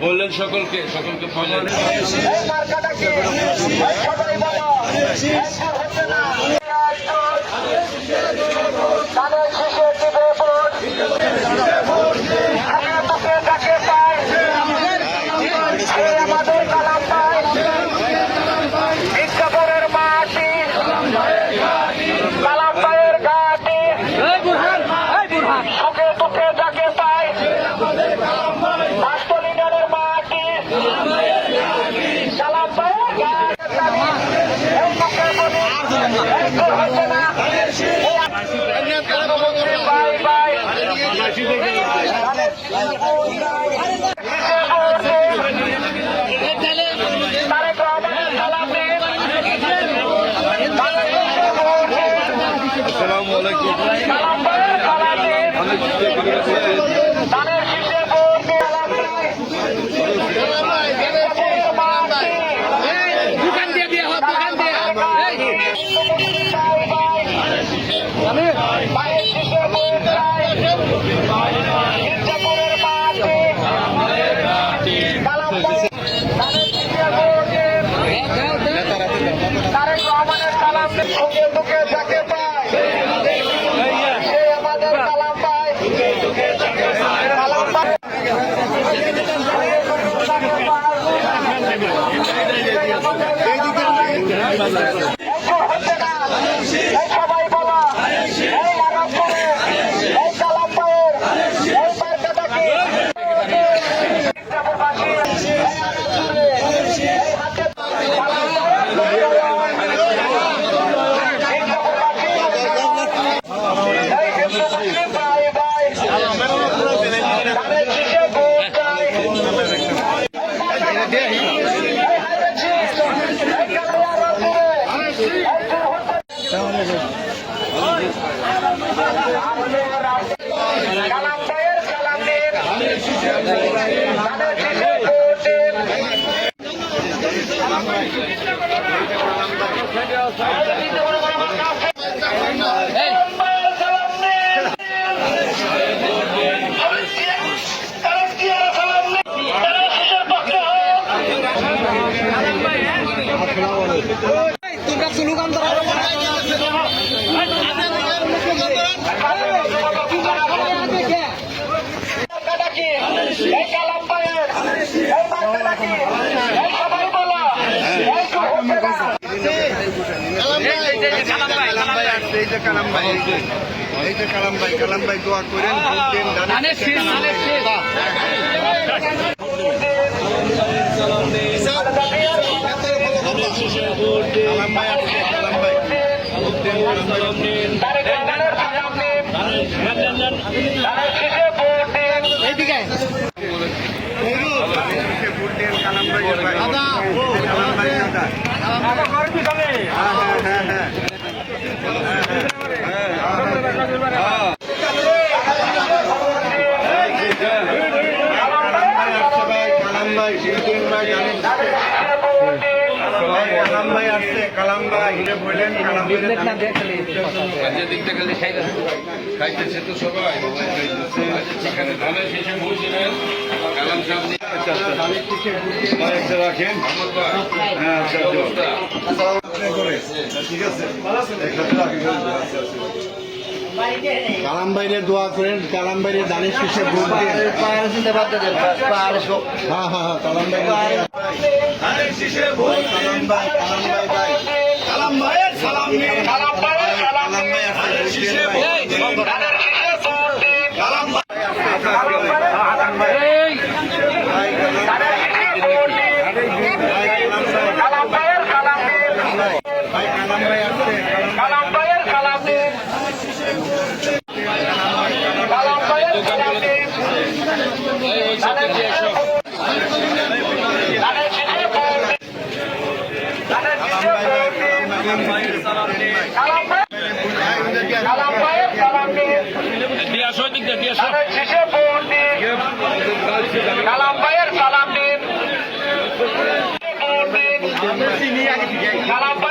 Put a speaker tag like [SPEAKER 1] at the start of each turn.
[SPEAKER 1] বললেন সকলকে সকলকে
[SPEAKER 2] ফজা
[SPEAKER 3] আসসালামু আলাইকুম।
[SPEAKER 2] এই দিকে Good. এই
[SPEAKER 3] যে কালাম ভাই এই যে কালাম ভাই কালাম ভাই দোয়া করেন কালাম ভাই আসছে কালাম ভাই হিরে বললেন কালাম
[SPEAKER 1] দিকটা খালি সেখানে ধানের শেষে বসে কালাম
[SPEAKER 3] বাইরে দোয়া করেন কালাম বাইরে দানের শেষে ভোট দিয়ে হ্যাঁ হ্যাঁ, হ্যাঁ কালাম বাইরে কালাম ভাই কালাম ভাই ভাই কালাম ভাইয়ের সালাম কালাম
[SPEAKER 2] ভাইয়ের সালাম কালাম ভাইয়ের সালাম কালাম ভাইয়ের সালাম দিন কালাম